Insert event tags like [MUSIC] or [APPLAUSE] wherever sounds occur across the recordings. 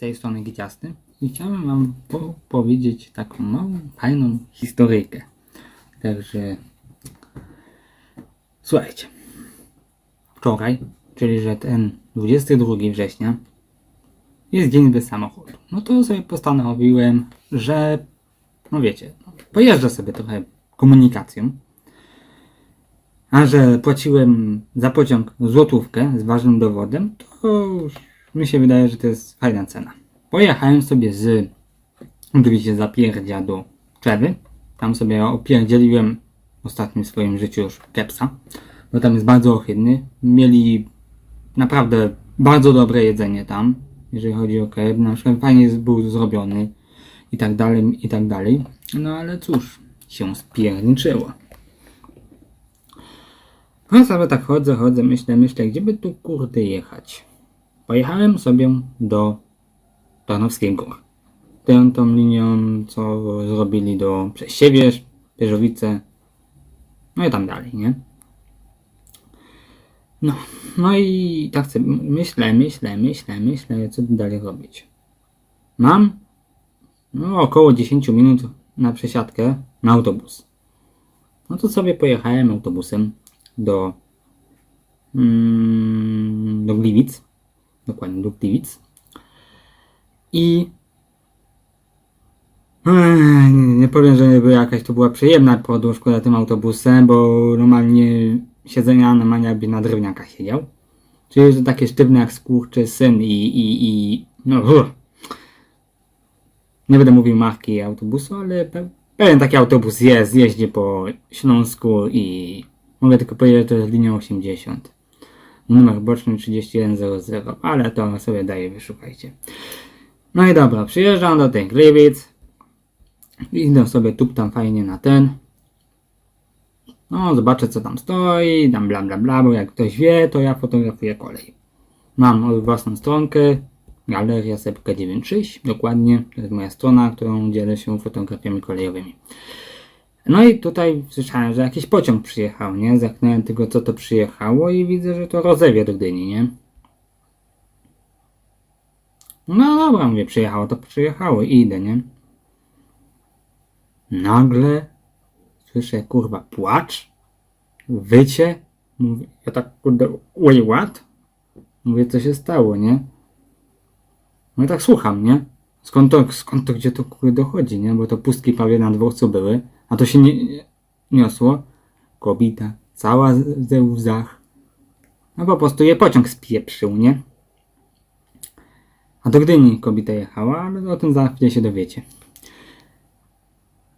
tej strony Giciasty i chciałem wam po powiedzieć taką małą, fajną historyjkę. Także słuchajcie. Wczoraj, czyli że ten 22 września jest dzień bez samochodu. No to sobie postanowiłem, że no wiecie, pojeżdżę sobie trochę komunikacją. A że płaciłem za pociąg złotówkę z ważnym dowodem, to już mi się wydaje, że to jest fajna cena. Pojechałem sobie z oczywiście zapierdzia do Czewy. Tam sobie opierdzieliłem w ostatnim swoim życiu już kepsa, bo tam jest bardzo ohydny. Mieli naprawdę bardzo dobre jedzenie tam, jeżeli chodzi o kebab. Na przykład fajnie był zrobiony i tak dalej, i tak dalej. No ale cóż, się spierniczyło. No sobie tak chodzę, chodzę, myślę, myślę, gdzie by tu kurde jechać. Pojechałem sobie do Tarnowskich Gór. Tą, linią, co zrobili do Przesiewierz, Pierzowice, no i tam dalej, nie? No, no i tak sobie myślę, myślę, myślę, myślę, co dalej robić. Mam no, około 10 minut na przesiadkę na autobus. No to sobie pojechałem autobusem do, mm, do Gliwic. Dokładnie, do Gliwic. I nie, powiem, że by jakaś to była przyjemna podróż na tym autobusem, bo normalnie siedzenia normalnie jakby na drewniakach siedział. Czyli, że takie sztywne jak skurczy syn i, i, i no uff. Nie będę mówił marki autobusu, ale pe- pewien taki autobus jest, jeździ po Śląsku i mogę tylko powiedzieć, że to jest linia 80. Numer boczny 3100, ale to sobie daję, wyszukajcie. No i dobra, przyjeżdżam do tych Gliwic. Idę sobie tu tam fajnie na ten. No, zobaczę co tam stoi, tam bla bla bla, bo jak ktoś wie, to ja fotografuję kolej. Mam własną stronkę, Galeria Sepka 96, dokładnie, to jest moja strona, którą dzielę się fotografiami kolejowymi. No i tutaj słyszałem, że jakiś pociąg przyjechał, nie? Zaknąłem tylko co to przyjechało i widzę, że to rozewie do Gdyni, nie? No dobra, mówię, przyjechało, to przyjechało i idę, nie? Nagle słyszę, kurwa, płacz, wycie. Mówię, ja tak, kurde, wait, what? Mówię, co się stało, nie? No tak słucham, nie? Skąd to, skąd to gdzie to kurde dochodzi, nie? Bo to pustki prawie na dworcu były, a to się nie, niosło. Kobieta, cała ze łzach. No po prostu je pociąg spieprzył, nie? A do Gdyni kobieta jechała, ale o tym za chwilę się dowiecie.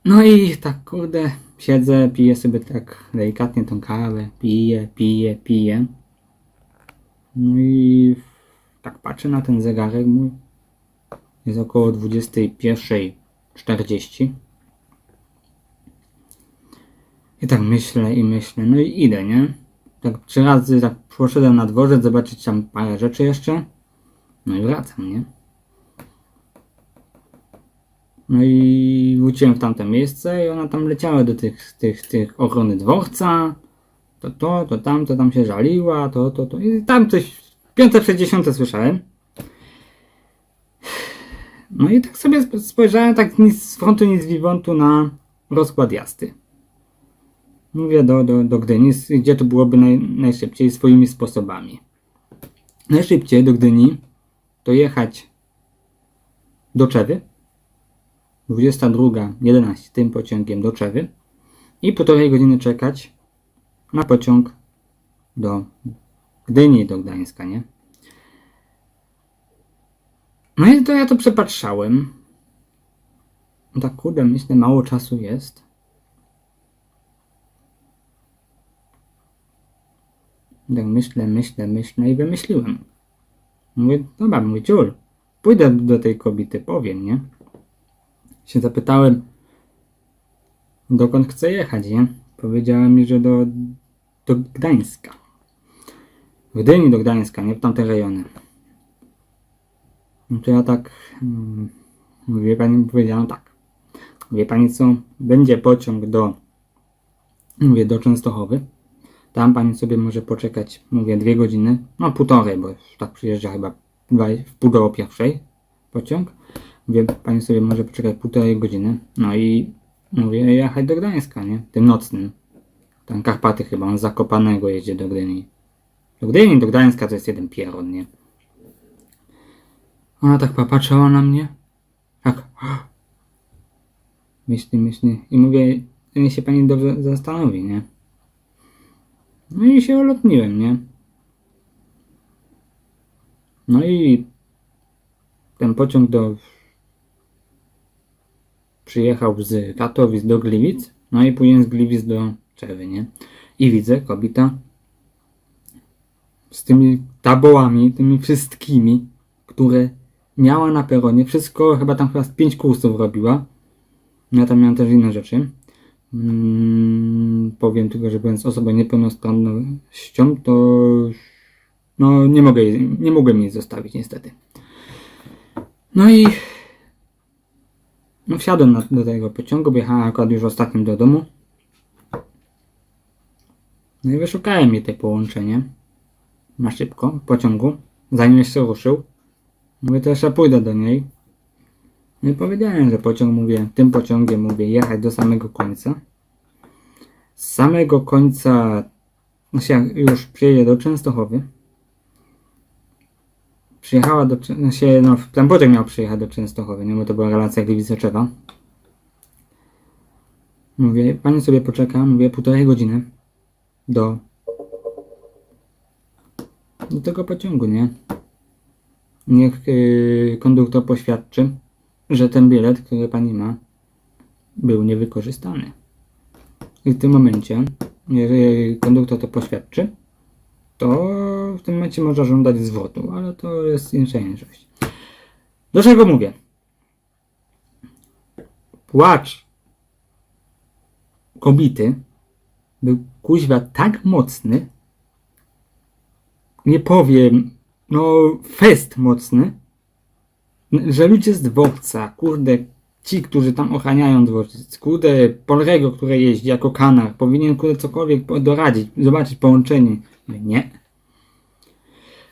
No i tak kurde, siedzę, piję sobie tak delikatnie tą kawę, piję, piję, piję. No i tak patrzę na ten zegarek mój. Jest około 21.40. I tak myślę i myślę, no i idę, nie? Tak trzy razy tak poszedłem na dworzec, zobaczyć tam parę rzeczy jeszcze. No i wracam, nie? No i wróciłem w tamte miejsce i ona tam leciała do tych, tych, tych ochrony dworca. To to, to tam, to tam się żaliła, to, to, to. I tam coś, piąte przez dziesiąte słyszałem. No i tak sobie sp- spojrzałem, tak nic z frontu, nic z wiwątu na rozkład jazdy. Mówię do, do, do Gdyni, gdzie to byłoby naj, najszybciej, swoimi sposobami. Najszybciej do Gdyni to jechać do Czewy, 22.11 tym pociągiem do Czewy i półtorej godziny czekać na pociąg do Gdyni, do Gdańska, nie? No i to ja to przepatrzałem. Tak kurde, myślę, mało czasu jest. Tak myślę, myślę, myślę i wymyśliłem. Mówię, dobra, mówię, ciul, pójdę do tej kobiety, powiem, nie? Się zapytałem, dokąd chcę jechać, nie? Powiedziała mi, że do, do Gdańska. Gdyni do Gdańska, nie w tamte rejony. No to ja tak, mm, pani, powiedziałem tak. Wie pani co, będzie pociąg do, mówię, do Częstochowy. Tam pani sobie może poczekać, mówię, dwie godziny, no półtorej, bo tak przyjeżdża chyba w pół do pierwszej pociąg. Mówię, pani sobie może poczekać półtorej godziny. No i mówię, jechać do Gdańska, nie? Tym nocnym. Tam Karpaty chyba, on z Zakopanego jedzie do Gdyni. Do Gdyni, do Gdańska to jest jeden pieron, nie? Ona tak popatrzyła na mnie. Tak. [GASPS] Myśli, myśli. I mówię, niech się pani dobrze zastanowi, nie? No i się ulotniłem, nie? No i ten pociąg do przyjechał z Katowic do Gliwic, no i później z Gliwic do Czewy, nie? I widzę kobieta z tymi tabołami, tymi wszystkimi, które miała na peronie. Wszystko, chyba tam chyba z pięć kursów robiła. Ja tam miałem też inne rzeczy. Mm, powiem tylko, że byłem z osobą niepełnosprawnością, to no nie mogę nie mogłem jej zostawić niestety. No i no wsiadłem na, do tego pociągu, bo jechałem akurat już ostatnim do domu. No i wyszukałem jej te połączenie na szybko w pociągu, zanim jeszcze ruszył. Mówię, to jeszcze pójdę do niej. No i powiedziałem, że pociąg, mówię, tym pociągiem mówię jechać do samego końca. Z samego końca, się jak już przyjedzie do Częstochowy. Przyjechała do, się, no ten pociąg miał przyjechać do Częstochowy, nie, bo to była relacja Gliwice-Czewa. Mówię, pani sobie poczeka, mówię, półtorej godziny do do tego pociągu, nie? Niech yy, konduktor poświadczy, że ten bilet, który pani ma, był niewykorzystany. I w tym momencie, jeżeli konduktor to poświadczy, to w tym momencie można żądać zwrotu, ale to jest rzecz. Do czego mówię? Płacz kobiety był kuźwa tak mocny, nie powiem, no fest mocny, że ludzie z dworca, kurde, ci, którzy tam ochraniają dworzec, kurde, Polrego, który jeździ jako kanar, powinien kurde cokolwiek doradzić, zobaczyć połączenie. Mówię, nie.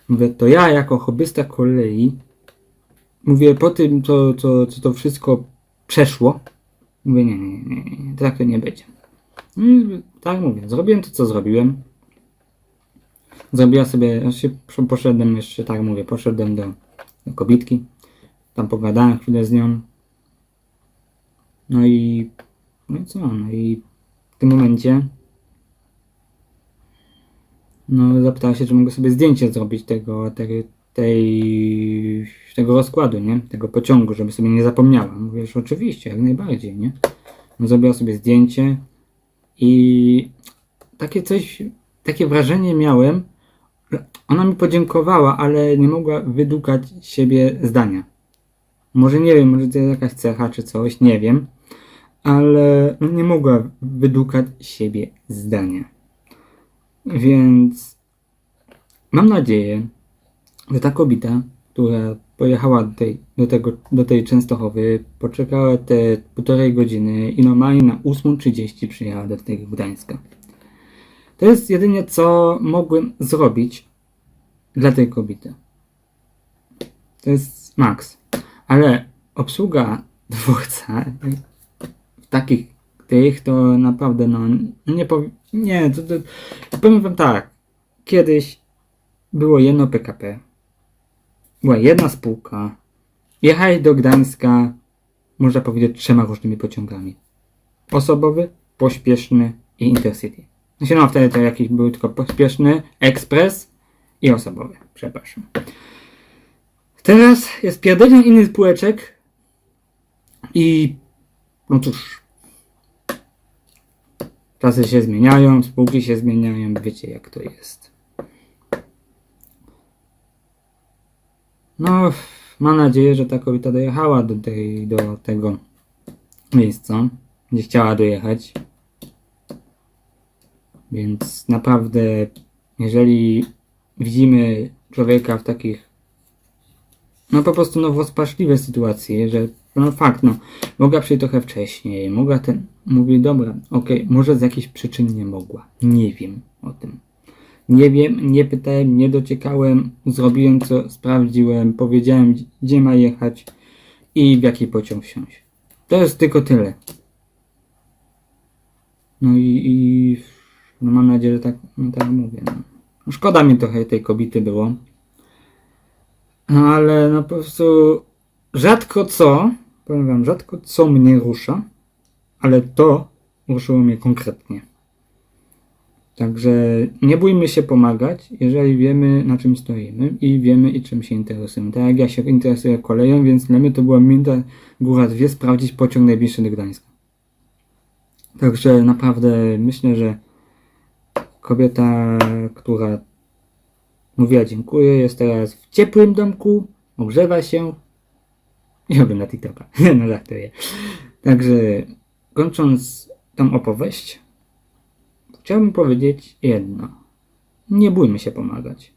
Mówię, to ja jako hobbysta kolei, mówię, po tym, co, co, co to wszystko przeszło, mówię, nie, nie, nie, nie, tak to nie będzie. No i tak mówię, zrobiłem to, co zrobiłem. Zrobiła sobie, ja się posz- poszedłem jeszcze, tak mówię, poszedłem do, do kobitki. Tam pogadałem chwilę z nią. No i, no i co, no i w tym momencie no zapytała się, czy mogę sobie zdjęcie zrobić tego, tej, tej, tego rozkładu, nie? Tego pociągu, żeby sobie nie zapomniała. Mówię, że oczywiście, jak najbardziej, nie? No, zrobiła sobie zdjęcie i takie coś, takie wrażenie miałem, ona mi podziękowała, ale nie mogła wydukać siebie zdania. Może nie wiem, może to jest jakaś cecha czy coś, nie wiem, ale no nie mogła wydukać siebie zdania. Więc mam nadzieję, że ta kobieta, która pojechała do tej, do tego, do tej Częstochowy, poczekała te półtorej godziny i normalnie na 8.30 przyjechała do tego Gdańska. To jest jedynie co mogłem zrobić dla tej kobiety. To jest maks. Ale obsługa dworca takich tych to naprawdę no nie powiem. Nie, to, to powiem wam tak. Kiedyś było jedno PKP. Była jedna spółka. Jechali do Gdańska, można powiedzieć, trzema różnymi pociągami. Osobowy, pośpieszny i Intercity. Znaczy, no wtedy to jakiś był tylko pośpieszny, ekspres i osobowy. Przepraszam. Teraz jest pierdolnie inny spółeczek i no cóż. Czasy się zmieniają, spółki się zmieniają, wiecie jak to jest. No, mam nadzieję, że ta kobieta dojechała do, tej, do tego miejsca, gdzie chciała dojechać. Więc naprawdę, jeżeli widzimy człowieka w takich, no po prostu no rozpaczliwe sytuacje, że no fakt, no, mogła przyjść trochę wcześniej, mogła ten, mówi, dobra, okej, może z jakichś przyczyn nie mogła, nie wiem o tym. Nie wiem, nie pytałem, nie dociekałem, zrobiłem co sprawdziłem, powiedziałem gdzie ma jechać i w jaki pociąg wsiąść. To jest tylko tyle. No i, i no mam nadzieję, że tak, no tak mówię. No Szkoda mi trochę tej kobiety było. No ale no po prostu rzadko co, powiem wam, rzadko co mnie rusza, ale to ruszyło mnie konkretnie. Także nie bójmy się pomagać, jeżeli wiemy na czym stoimy i wiemy i czym się interesujemy. Tak jak ja się interesuję koleją, więc dla mnie to była minta góra dwie sprawdzić pociąg najbliższy do Gdańska. Także naprawdę myślę, że kobieta, która mówiła dziękuję, jest teraz w ciepłym domku, ogrzewa się i ogląda TikToka. [LAUGHS] no żartuję. Także kończąc tą opowieść, chciałbym powiedzieć jedno. Nie bójmy się pomagać.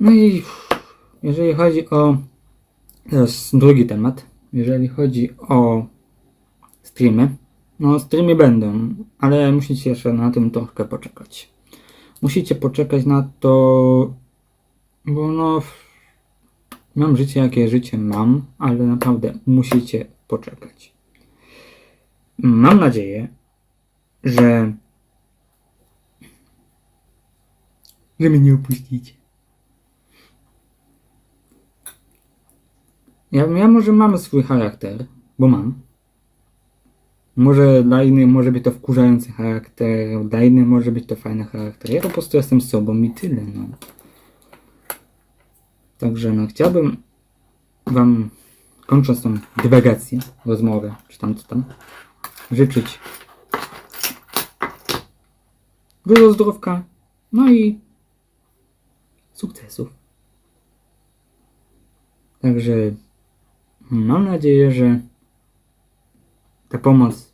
No i jeżeli chodzi o teraz drugi temat, jeżeli chodzi o streamy, no streamy będą, ale musicie jeszcze na tym trochę poczekać. Musicie poczekać na to, bo no mam życie jakie życie mam, ale naprawdę musicie poczekać. Mam nadzieję, że że mnie nie opuścicie. Ja, ja może mam swój charakter, bo mam. Może dla innych może być to wkurzający charakter, dla innych może być to fajny charakter. Ja po prostu jestem sobą i tyle, no. Także no, chciałbym wam, kończąc tą dywagację, rozmowę, czy tam co tam, życzyć dużo zdrówka, no i sukcesów. Także mam nadzieję, że ta pomoc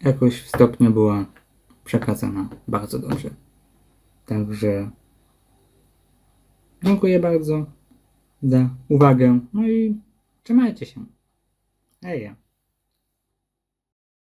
jakoś w stopniu była przekazana bardzo dobrze. Także dziękuję bardzo za uwagę. No i trzymajcie się. Hej.